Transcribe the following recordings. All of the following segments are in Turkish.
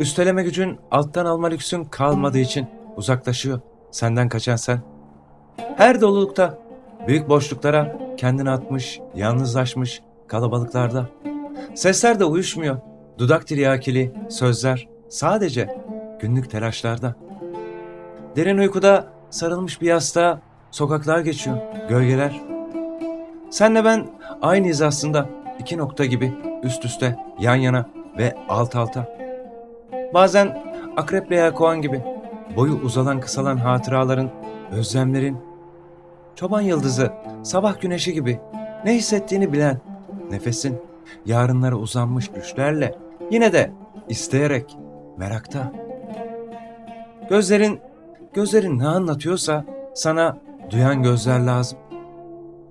Üsteleme gücün alttan alma lüksün kalmadığı için uzaklaşıyor senden kaçan sen. Her dolulukta, büyük boşluklara kendini atmış, yalnızlaşmış kalabalıklarda. Sesler de uyuşmuyor. Dudak tiryakili sözler sadece günlük telaşlarda. Derin uykuda sarılmış bir yastığa sokaklar geçiyor, gölgeler. Senle ben aynıyız aslında. iki nokta gibi üst üste, yan yana ve alt alta. Bazen akrep veya koğan gibi boyu uzalan kısalan hatıraların, özlemlerin, çoban yıldızı, sabah güneşi gibi ne hissettiğini bilen, nefesin yarınlara uzanmış güçlerle yine de isteyerek, merakta. Gözlerin, gözlerin ne anlatıyorsa sana duyan gözler lazım.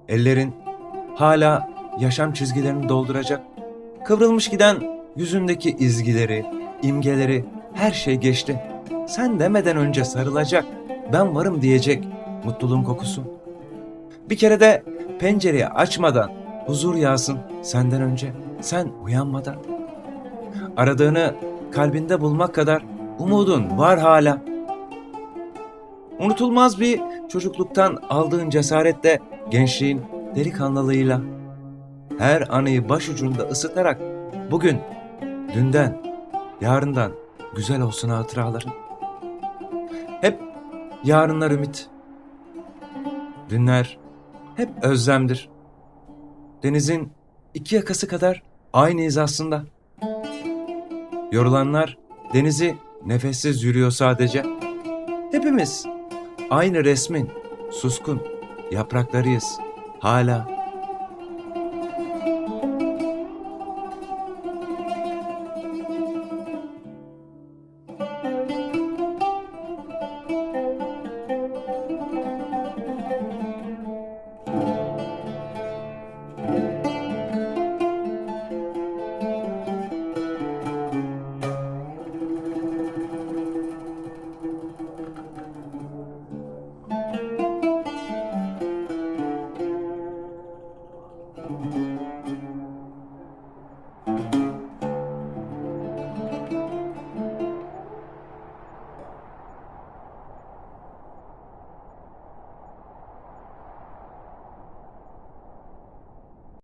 Ellerin hala yaşam çizgilerini dolduracak. Kıvrılmış giden yüzündeki izgileri, imgeleri her şey geçti. Sen demeden önce sarılacak, ben varım diyecek mutluluğun kokusu. Bir kere de pencereyi açmadan huzur yağsın senden önce, sen uyanmadan. Aradığını kalbinde bulmak kadar umudun var hala. Unutulmaz bir çocukluktan aldığın cesaretle gençliğin delikanlılığıyla her anıyı başucunda ısıtarak bugün dünden, yarından güzel olsun hatıraların. Hep yarınlar ümit. Dünler hep özlemdir. Denizin iki yakası kadar aynıyız aslında. Yorulanlar denizi nefessiz yürüyor sadece. Hepimiz aynı resmin suskun yapraklarıyız hala.